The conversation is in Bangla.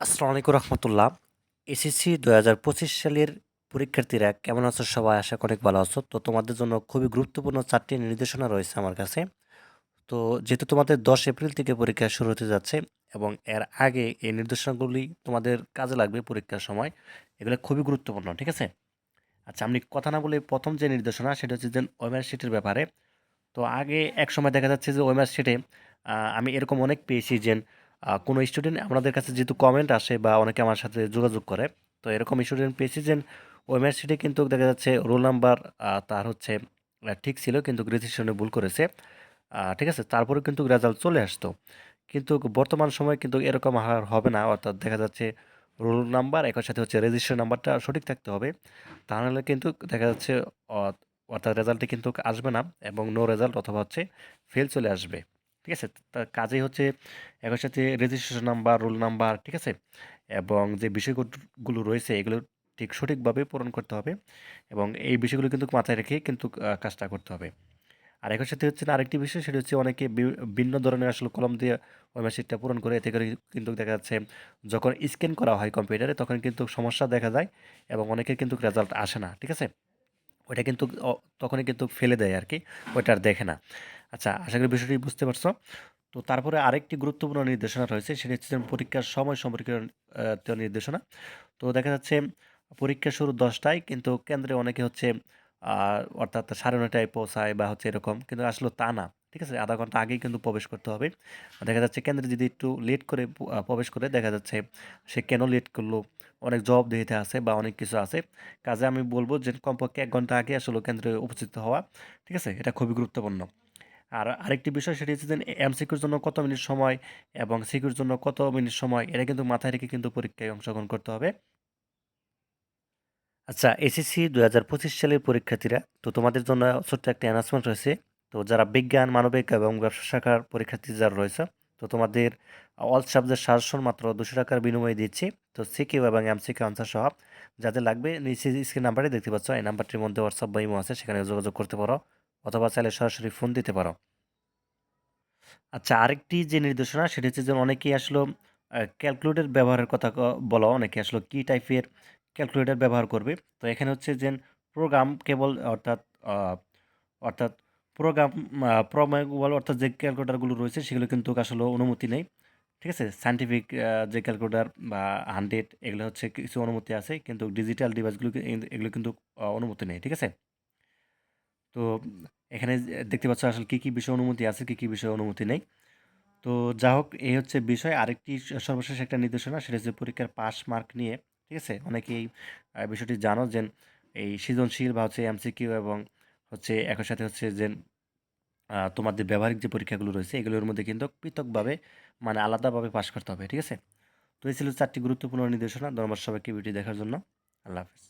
আসসালামু আলাইকুম রহমতুল্লাহ। এসএসসি দু হাজার পঁচিশ সালের পরীক্ষার্থীরা কেমন আছো? সবাই আশা অনেক ভালো আছো। তো তোমাদের জন্য খুবই গুরুত্বপূর্ণ চারটি নির্দেশনা রয়েছে আমার কাছে। তো যেহেতু তোমাদের দশ এপ্রিল থেকে পরীক্ষা শুরু হতে যাচ্ছে এবং এর আগে এই নির্দেশনাগুলি তোমাদের কাজে লাগবে পরীক্ষার সময়, এগুলো খুবই গুরুত্বপূর্ণ, ঠিক আছে? আচ্ছা আমি কথা না বলে প্রথম যে নির্দেশনা সেটা হচ্ছে যে ওয়েমার শিটের ব্যাপারে। তো আগে এক সময় দেখা যাচ্ছে যে ওয়েমার শিটে আমি এরকম অনেক পেয়েছি যে কোনো স্টুডেন্ট আমাদের কাছে যেহেতু কমেন্ট আসে বা অনেকে আমার সাথে যোগাযোগ করে, তো এরকম স্টুডেন্ট পেয়েছি যে ওয়েমার শিটে কিন্তু দেখা যাচ্ছে রোল নাম্বার তার হচ্ছে ঠিক ছিল কিন্তু রেজিস্ট্রেশনে ভুল করেছে। ঠিক আছে? তারপরে কিন্তু রেজাল্ট চলে আসতো। কিন্তু বর্তমান সময় কিন্তু এরকম আর হবে না, অর্থাৎ দেখা যাচ্ছে রোল নাম্বার একই সাথে হচ্ছে রেজিস্ট্রেশন নাম্বারটা সঠিক থাকতে হবে। তা নাহলে কিন্তু দেখা যাচ্ছে অর্থাৎ রেজাল্টে কিন্তু আসবে না এবং নো রেজাল্ট অথবা হচ্ছে ফেল চলে আসবে। ঠিক আছে? কাজেই হচ্ছে একই সাথে রেজিস্ট্রেশন নাম্বার রোল নাম্বার ঠিক আছে? এবং যে বিষয়গুলো রয়েছে, এগুলো ঠিক সঠিকভাবে পূরণ করতে হবে এবং এই বিষয়গুলো কিন্তু মাথায় রেখে কিন্তু কাজটা করতে হবে। আর একই সাথে হচ্ছে আরেকটি বিষয় সেটা হচ্ছে অনেকে ভিন্ন ধরনের আসলে কলম দিয়ে ওই মেশিনটা পূরণ করে, এতে করে কিন্তু দেখা যাচ্ছে যখন স্ক্যান করা হয় কম্পিউটারে, তখন কিন্তু সমস্যা দেখা যায় এবং অনেকের কিন্তু রেজাল্ট আসে না, ঠিক আছে? ওইটা কিন্তু তখনই কিন্তু ফেলে দেয় আর কি ওইটা আর দেখে না। আচ্ছা আশা করি বিষয়টি বুঝতে পারছ। তো তারপরে আরেকটি গুরুত্বপূর্ণ নির্দেশনা রয়েছে, সেটা হচ্ছে পরীক্ষার সময় সম্পর্কিত নির্দেশনা। তো দেখা যাচ্ছে পরীক্ষা শুরু দশটায়, কিন্তু কেন্দ্রে অনেকে হচ্ছে অর্থাৎ সাড়ে নটায় পৌঁছায় বা হচ্ছে এরকম, কিন্তু আসলে তা না, ঠিক আছে? আধা ঘণ্টা আগেই কিন্তু প্রবেশ করতে হবে। দেখা যাচ্ছে কেন্দ্রে যদি একটু লেট করে প্রবেশ করে, দেখা যাচ্ছে সে কেন লেট করল অনেক জবাব দিতে আছে বা অনেক কিছু আছে। কাজে আমি বলব যে কমপক্ষে এক ঘণ্টা আগে আসলে কেন্দ্রে উপস্থিত হওয়া, ঠিক আছে? এটা খুবই গুরুত্বপূর্ণ। আর আরেকটি বিষয় সেটি হচ্ছে যে এমসিকিউর জন্য কত মিনিট সময় এবং সিকিউর জন্য কত মিনিট সময়, এটা কিন্তু মাথায় রেখে কিন্তু পরীক্ষায় অংশগ্রহণ করতে হবে। আচ্ছা এসএসসি দু হাজার পঁচিশ সালের পরীক্ষার্থীরা, তো তোমাদের জন্য ছোট্ট একটা অ্যানাউন্সমেন্ট রয়েছে। তো যারা বিজ্ঞান, মানবিক এবং ব্যবসা শাখার পরীক্ষার্থী যারা রয়েছে তো তোমাদের অল সাবজেক্ট সাজেশন মাত্র দুশো টাকার বিনিময়ে দিচ্ছি। তো সিকিউ এবং এম এমসিকিউ আনসার সহ যাদের লাগবে নিচে স্ক্রিন নাম্বারে দেখতে পাচ্ছ, এই নাম্বারটির মধ্যে হোয়াটসঅ্যাপ বা ইমো আছে, সেখানে যোগাযোগ করতে পারো অথবা চাইলে সরাসরি ফোন দিতে পারো। আচ্ছা আরেকটি যে নির্দেশনা, সেটি হচ্ছে যে অনেকেই আসলে ক্যালকুলেটর ব্যবহারের কথা বলো, অনেকে আসলে কি টাইপের ক্যালকুলেটর ব্যবহার করবে। তো এখানে হচ্ছে যে প্রোগ্রাম কেবল অর্থাৎ অর্থাৎ প্রোগ্রাম প্রোগ্রামেবল অর্থাৎ যে ক্যালকুলেটারগুলো রয়েছে সেগুলো কিন্তু আসলে অনুমতি নেই। ঠিক আছে? সায়েন্টিফিক যে ক্যালকুলেটার বা হান্ড্রেড এগুলো হচ্ছে কিছু অনুমতি আছে, কিন্তু ডিজিটাল ডিভাইসগুলো এগুলো কিন্তু অনুমতি নেই। ঠিক আছে? তো এখানে দেখতে পাচ্ছ আসলে কী কী বিষয় অনুমতি আছে, কী কী বিষয় অনুমতি নেই। তো যা হোক, এই হচ্ছে বিষয়। আরেকটি সর্বশেষ একটা নির্দেশনা, সেটা হচ্ছে পরীক্ষার পাস মার্ক নিয়ে। ঠিক আছে? অনেকেই বিষয়টি জানো যে এই সৃজনশীল বা হচ্ছে এমসিকিউ এবং হচ্ছে একই সাথে হচ্ছে যে তোমাদের ব্যবহারিক যে পরীক্ষাগুলো রয়েছে, এগুলোর মধ্যে কিন্তু পৃথকভাবে মানে আলাদাভাবে পাশ করতে হবে, ঠিক আছে? তো এই ছিল চারটি গুরুত্বপূর্ণ নির্দেশনা। ধন্যবাদ সবাইকে ভিডিও দেখার জন্য। আল্লাহ হাফিজ।